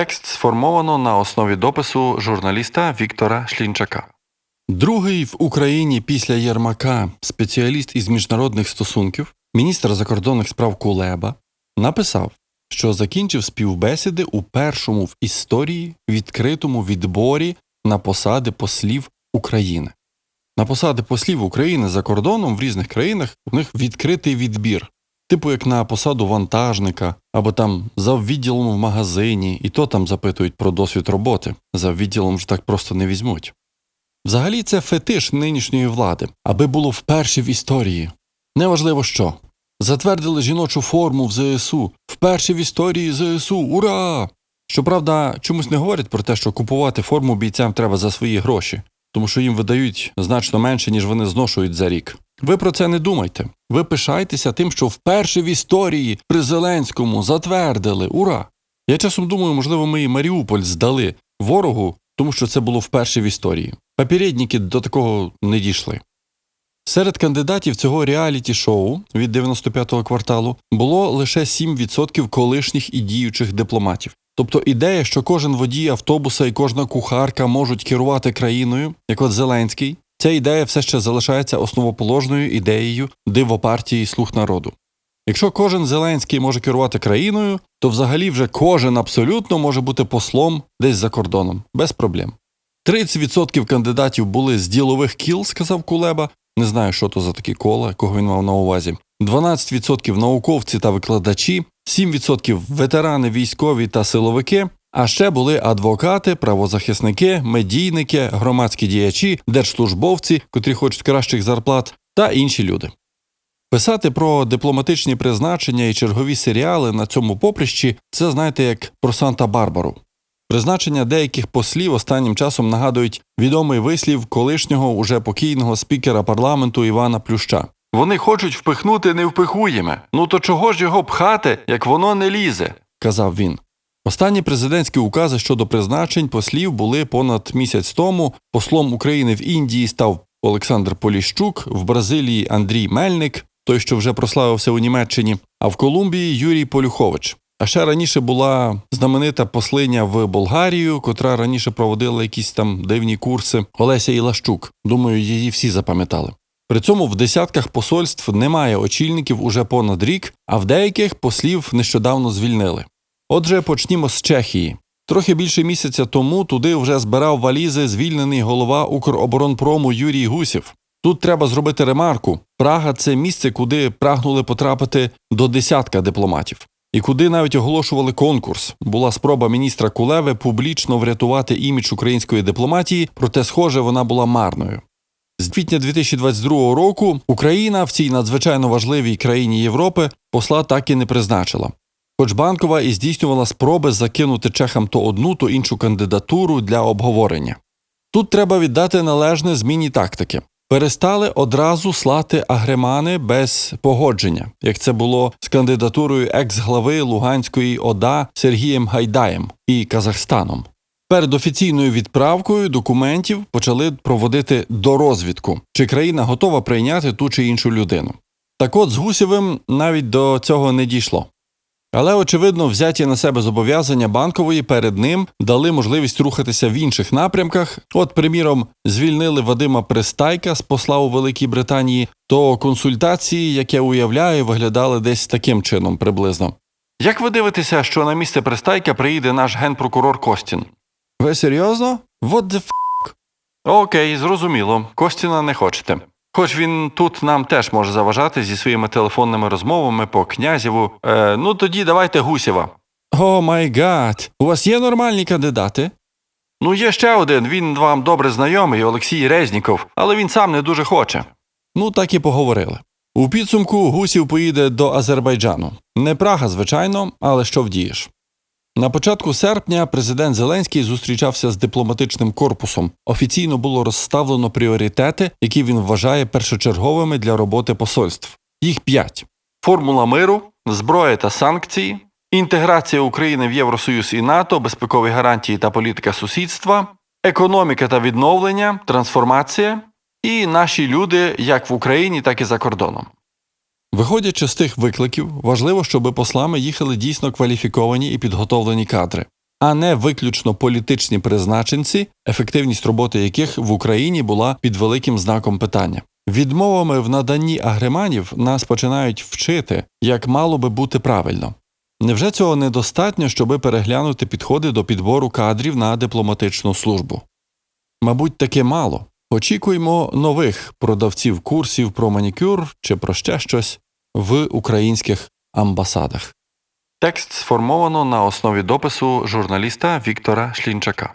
Текст сформовано на основі допису журналіста Віктора Шлінчака. Другий в Україні після Єрмака спеціаліст із міжнародних стосунків, міністр закордонних справ Кулеба, написав, що закінчив співбесіди у першому в історії відкритому відборі на посади послів України. На посади послів України за кордоном в різних країнах у них відкритий відбір, типу як на посаду вантажника або там за відділом в магазині, і то там запитують про досвід роботи. За відділом ж так просто не візьмуть. Взагалі це фетиш нинішньої влади, аби було вперше в історії. Неважливо що. Затвердили жіночу форму в ЗСУ, вперше в історії ЗСУ. Ура! Щоправда, чомусь не говорять про те, що купувати форму бійцям треба за свої гроші, тому що їм видають значно менше, ніж вони зношують за рік. Ви про це не думайте. Ви пишайтеся тим, що вперше в історії при Зеленському затвердили. Ура! Я часом думаю, можливо, ми і Маріуполь здали ворогу, тому що це було вперше в історії. Попередники до такого не дійшли. Серед кандидатів цього реаліті-шоу від 95-го кварталу було лише 7% колишніх і діючих дипломатів. Тобто ідея, що кожен водій автобуса і кожна кухарка можуть керувати країною, як от Зеленський, ця ідея все ще залишається основоположною ідеєю дивопартії слуг народу. Якщо кожен Зеленський може керувати країною, то взагалі вже кожен абсолютно може бути послом десь за кордоном, без проблем. 30% кандидатів були з ділових кіл, сказав Кулеба. Не знаю, що то за такі кола, кого він мав на увазі. 12% науковці та викладачі, 7% ветерани військові та силовики. А ще були адвокати, правозахисники, медійники, громадські діячі, держслужбовці, котрі хочуть кращих зарплат, та інші люди. Писати про дипломатичні призначення і чергові серіали на цьому поприщі це знаєте як про Санта-Барбару. Призначення деяких послів останнім часом нагадують відомий вислів колишнього уже покійного спікера парламенту Івана Плюща. Вони хочуть впихнути невпихуєме. Ну то чого ж його пхати, як воно не лізе? казав він. Останні президентські укази щодо призначень послів були понад місяць тому. Послом України в Індії став Олександр Поліщук, в Бразилії Андрій Мельник, той, що вже прославився у Німеччині, а в Колумбії Юрій Полюхович. А ще раніше була знаменита послиня в Болгарію, котра раніше проводила якісь там дивні курси Олеся Ілащук. Думаю, її всі запам'ятали. При цьому в десятках посольств немає очільників уже понад рік, а в деяких послів нещодавно звільнили. Отже, почнімо з Чехії. Трохи більше місяця тому туди вже збирав валізи звільнений голова Укроборонпрому Юрій Гусів. Тут треба зробити ремарку: Прага це місце, куди прагнули потрапити до десятка дипломатів, і куди навіть оголошували конкурс. Була спроба міністра Кулеви публічно врятувати імідж української дипломатії, проте, схоже, вона була марною. З квітня 2022 року Україна в цій надзвичайно важливій країні Європи посла так і не призначила. Хоч банкова і здійснювала спроби закинути чехам то одну, то іншу кандидатуру для обговорення. Тут треба віддати належне зміні тактики. Перестали одразу слати агремани без погодження, як це було з кандидатурою екс-глави Луганської ОДА Сергієм Гайдаєм і Казахстаном. Перед офіційною відправкою документів почали проводити дорозвідку, чи країна готова прийняти ту чи іншу людину. Так от з Гусєвим навіть до цього не дійшло. Але, очевидно, взяті на себе зобов'язання банкової перед ним дали можливість рухатися в інших напрямках. От, приміром, звільнили Вадима Пристайка з посла у Великій Британії, то консультації, як я уявляю, виглядали десь таким чином приблизно. Як ви дивитеся, що на місце Пристайка приїде наш генпрокурор Костін? Ви серйозно? What the f***? Окей, зрозуміло. Костіна не хочете. Хоч він тут нам теж може заважати зі своїми телефонними розмовами по князєву. Е, ну тоді давайте Гусєва. О май гад, у вас є нормальні кандидати? Ну, є ще один, він вам добре знайомий, Олексій Резніков, але він сам не дуже хоче. Ну, так і поговорили. У підсумку Гусів поїде до Азербайджану. Не Прага, звичайно, але що вдієш. На початку серпня президент Зеленський зустрічався з дипломатичним корпусом. Офіційно було розставлено пріоритети, які він вважає першочерговими для роботи посольств. Їх п'ять: формула миру, зброя та санкції, інтеграція України в Євросоюз і НАТО, безпекові гарантії та політика сусідства, економіка та відновлення, трансформація і наші люди як в Україні, так і за кордоном. Виходячи з тих викликів, важливо, щоб послами їхали дійсно кваліфіковані і підготовлені кадри. а не виключно політичні призначенці, ефективність роботи яких в Україні була під великим знаком питання. Відмовами в наданні агреманів нас починають вчити, як мало би бути правильно. Невже цього недостатньо, щоби переглянути підходи до підбору кадрів на дипломатичну службу? Мабуть, таке мало. Очікуємо нових продавців курсів про манікюр чи про ще щось в українських амбасадах. Текст сформовано на основі допису журналіста Віктора Шлінчака.